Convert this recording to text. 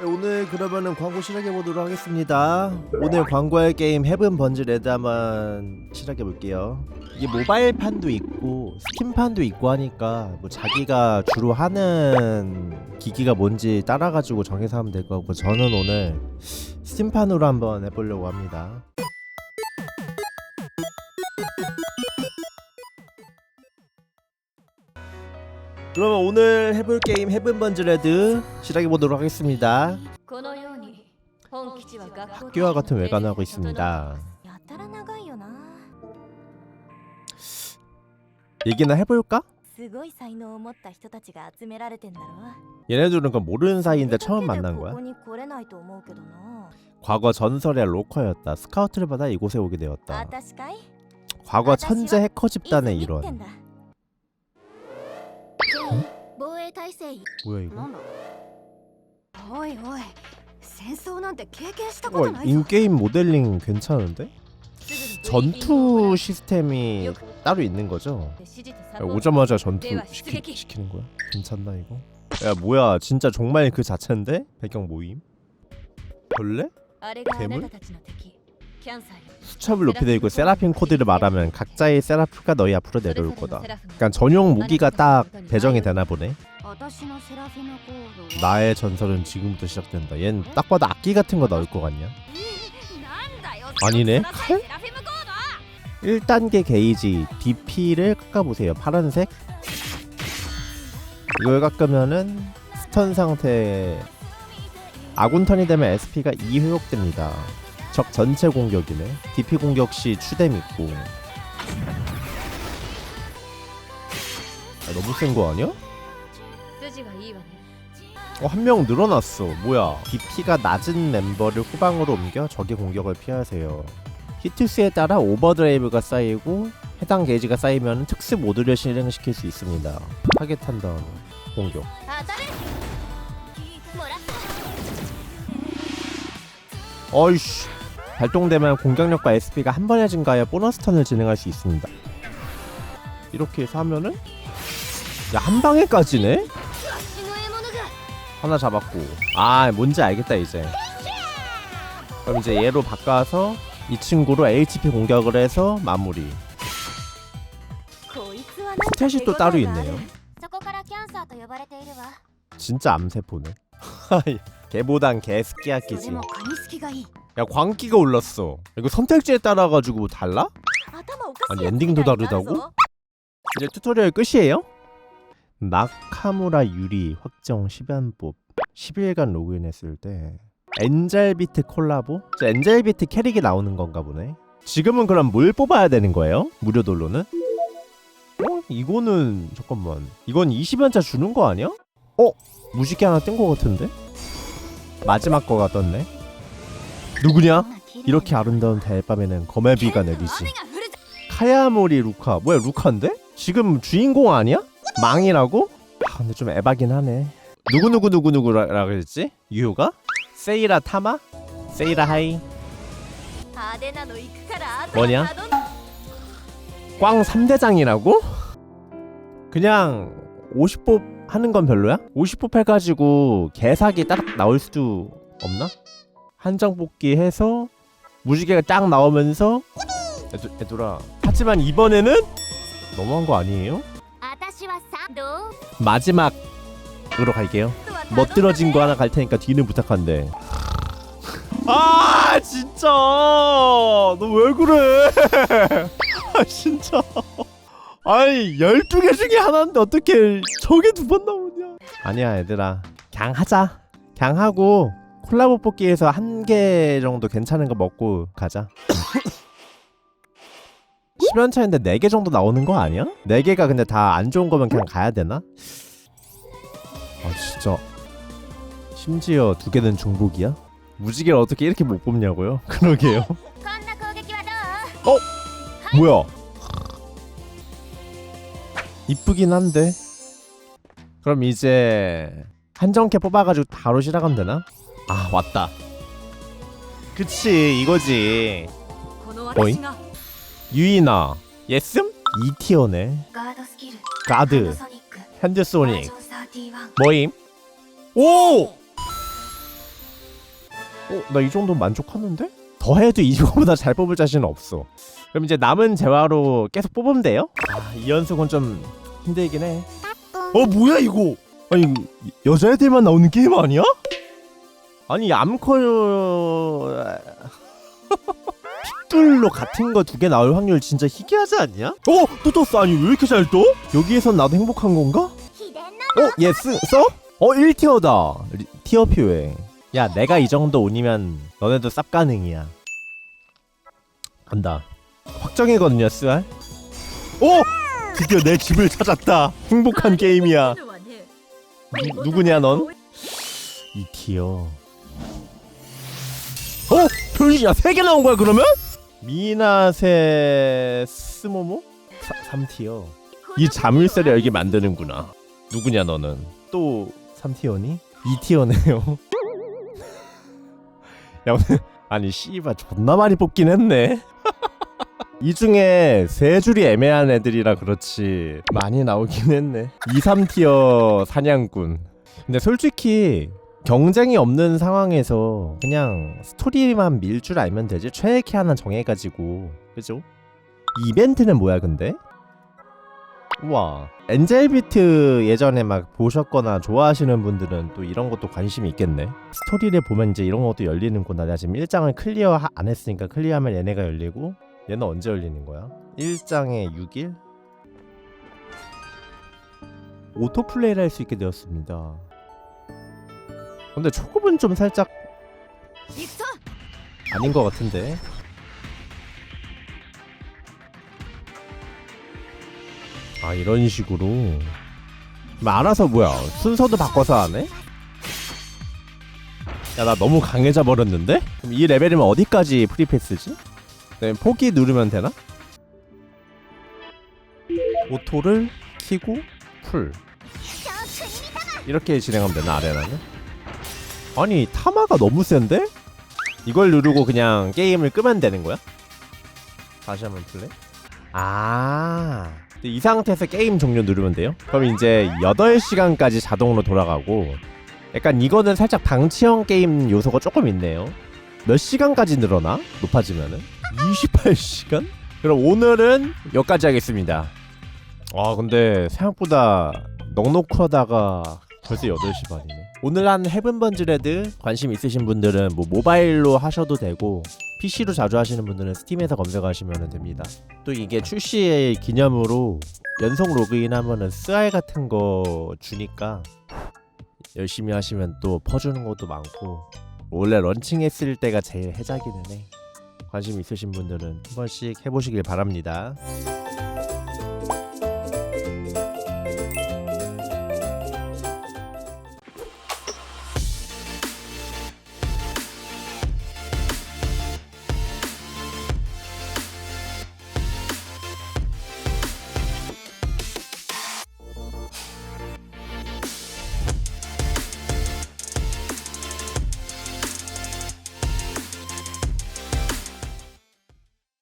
네, 오늘 그러면은 광고 시작해 보도록 하겠습니다. 오늘 광고할 게임 헤븐 번즈 레드 한번 시작해 볼게요. 이게 모바일 판도 있고 스팀 판도 있고 하니까 뭐 자기가 주로 하는 기기가 뭔지 따라가지고 정해서 하면 될 거고 저는 오늘 스팀 판으로 한번 해보려고 합니다. 그러면 오늘 해볼 게임 헤븐번즈레드 시작해보도록 하겠습니다. 학교와 같은 외관을 하고 있습니다. 얘기나 해볼까? 얘네들은 그 모르는 사이인데 처음 만난 거야? 과거 전설의 로커였다. 스카우트를 받아 이곳에 오게 되었다. 과거 천재 해커 집단의 일원. 衛体制 뭐야 이거? なんだおいおい戦争なんて経験した 와 인게임 모델링 괜찮은데? 전투 시스템이 따로 있는 거죠? 야, 오자마자 전투 시키, 시키는 거야? 괜찮나 이거? 야 뭐야 진짜 정말 그 자체인데? 배경 모임? 벌레? あれがあ 괴물? なたたちの敵キャンサーよ 수첩을 높이다 있고 세라핀 코드를 말하면 각자의 세라프가 너희 앞으로 내려올 거다. 그러니까 전용 무기가 딱 배정이 되나 보네. 나의 전설은 지금부터 시작된다. 얜 딱 봐도 악기 같은 거 나올 것 같냐? 아니네. 1단계 게이지 DP를 깎아보세요. 파란색. 이걸 깎으면은 스턴 상태 아군턴이 되면 SP가 2 회복됩니다. 적 전체 공격이네. DP 공격 시 추뎀 있고. 아, 너무 센 거 아니야? 筋がいいわね 어, 한 명 늘어났어. 뭐야? DP가 낮은 멤버를 후방으로 옮겨 적의 공격을 피하세요. 히트수에 따라 오버드라이브가 쌓이고 해당 게이지가 쌓이면 특수 모드를 실행시킬 수 있습니다. 타겟한 다음 공격. 当たるもらった 어이씨. 발동되면 공격력과 SP가 한 번에 증가하여 보너스 턴을 진행할 수 있습니다. 이렇게 해서 하면은 야, 한 방에까지네? 하나 잡았고. 아 뭔지 알겠다 이제. 그럼 이제 얘로 바꿔서 이 친구로 HP 공격을 해서 마무리. 스탯이 또 따로 있네요. 진짜 암세포네. 개보단 개스키야끼지. 야 광기가 올랐어. 이거 선택지에 따라가지고 달라? 아니 엔딩도 다르다고? 이제 튜토리얼 끝이에요? 나카무라 유리 확정 10연법 11일간 로그인했을 때 엔젤비트 콜라보? 엔젤비트 캐릭이 나오는 건가 보네 지금은 그럼 뭘 뽑아야 되는 거예요? 무료 돌로는? 어? 이거는 잠깐만 이건 20연차 주는 거 아니야? 어? 무지개 하나 뜬 거 같은데? 마지막 거가 떴네 누구냐? 이렇게 아름다운 달밤에는 거메비가 내리지 카야모리 루카 뭐야 루카인데? 지금 주인공 아니야? 망이라고? 아, 근데 좀 에바긴 하네. 누구누구누구누구라 그랬지? 유효가? 세이라 타마? 세이라 하이? 뭐냐? 꽝 3대장이라고? 그냥 50뽑 하는 건 별로야? 50뽑 해가지고 개사기 딱 나올 수도 없나? 한정 뽑기 해서 무지개가 딱 나오면서 애들, 애들아 하지만 이번에는 너무한 거 아니에요? 마지막으로 갈게요. 멋들어진 거 하나 갈 테니까 뒤는 부탁한데. 아 진짜 너 왜 그래? 아 진짜. 아니 12개 중에 하나인데 어떻게 저게 두 번 나오냐? 아니야 얘들아. 그냥 하자. 그냥 하고 콜라보 뽑기에서 한 개 정도 괜찮은 거 먹고 가자. 10연차인데 4개 정도 나오는 거 아니야? 4개가 근데 다 안 좋은 거면 그냥 가야 되나? 아 진짜 심지어 두 개는 중복이야? 무지개를 어떻게 이렇게 못 뽑냐고요? 그러게요 어? 뭐야? 이쁘긴 한데 그럼 이제 한정캐 뽑아가지고 바로 시작하면 되나? 아 왔다 그치 이거지 어잉? 유이나 예슴? 이티어네 가드 스킬 가드 현대 소닉 뭐임 오오나이 어, 정도 만족하는데 더 해도 이거보다 잘 뽑을 자신 없어 그럼 이제 남은 재화로 계속 뽑으면 돼요? 아, 이 연속은 좀 힘들긴 해. 어, 뭐야 이거? 아니, 여자애들만 나오는 게임 아니야? 아니, 암컬... 픽둘로 같은 거 두 개 나올 확률 진짜 희귀하지 않냐? 어? 또 떴어 아니 왜 이렇게 잘 떠? 여기에선 나도 행복한 건가? 어? 얘 쓰, 써? 어 1티어다 티어 표에 야 내가 이 정도 운이면 너네도 쌉 가능이야 간다 확정이거든요 쓰알 오! 드디어 내 집을 찾았다 행복한 게임이야 누, 누구냐 넌? 이 티어 어? 변신이야 세개 나온 거야 그러면? 미나세 스모모? 3티어. 이 자물쇠를 열게 만드는구나. 누구냐 너는? 또 3티어니? 2티어네요. 야 오늘 아니 씨발 존나 많이 뽑긴 했네. 이 중에 세 줄이 애매한 애들이라 그렇지 많이 나오긴 했네. 2, 3티어 사냥꾼. 근데 솔직히 경쟁이 없는 상황에서 그냥 스토리만 밀 줄 알면 되지 최애캐 하나 정해가지고 그죠? 이벤트는 뭐야 근데? 우와 엔젤비트 예전에 막 보셨거나 좋아하시는 분들은 또 이런 것도 관심이 있겠네 스토리를 보면 이제 이런 것도 열리는구나 내가 지금 1장을 클리어 하- 안 했으니까 클리어하면 얘네가 열리고 얘는 언제 열리는 거야? 1장에 6일? 오토플레이를 할 수 있게 되었습니다 근데 초급은 좀 살짝 아닌 것 같은데 아 이런 식으로 뭐, 알아서 뭐야 순서도 바꿔서 하네? 야 나 너무 강해져 버렸는데? 그럼 이 레벨이면 어디까지 프리패스지? 네, 포기 누르면 되나? 오토를 키고 풀 이렇게 진행하면 되나 아레나는? 아니 타마가 너무 센데? 이걸 누르고 그냥 게임을 끄면 되는 거야? 다시 한번 플레이? 아. 이 상태에서 게임 종료 누르면 돼요? 그럼 이제 8시간까지 자동으로 돌아가고 약간 이거는 살짝 방치형 게임 요소가 조금 있네요. 몇 시간까지 늘어나? 높아지면은? 28시간? 그럼 오늘은 여기까지 하겠습니다. 아 근데 생각보다 넉넉히 하다가 벌써 8시 반이네. 오늘 한 헤븐 번즈레드 관심 있으신 분들은 뭐 모바일로 하셔도 되고 PC로 자주 하시는 분들은 스팀에서 검색하시면 됩니다. 또 이게 출시 기념으로 연속 로그인 하면은 스알 같은 거 주니까 열심히 하시면 또 퍼주는 것도 많고 원래 런칭했을 때가 제일 해자기는 해. 관심 있으신 분들은 한 번씩 해보시길 바랍니다.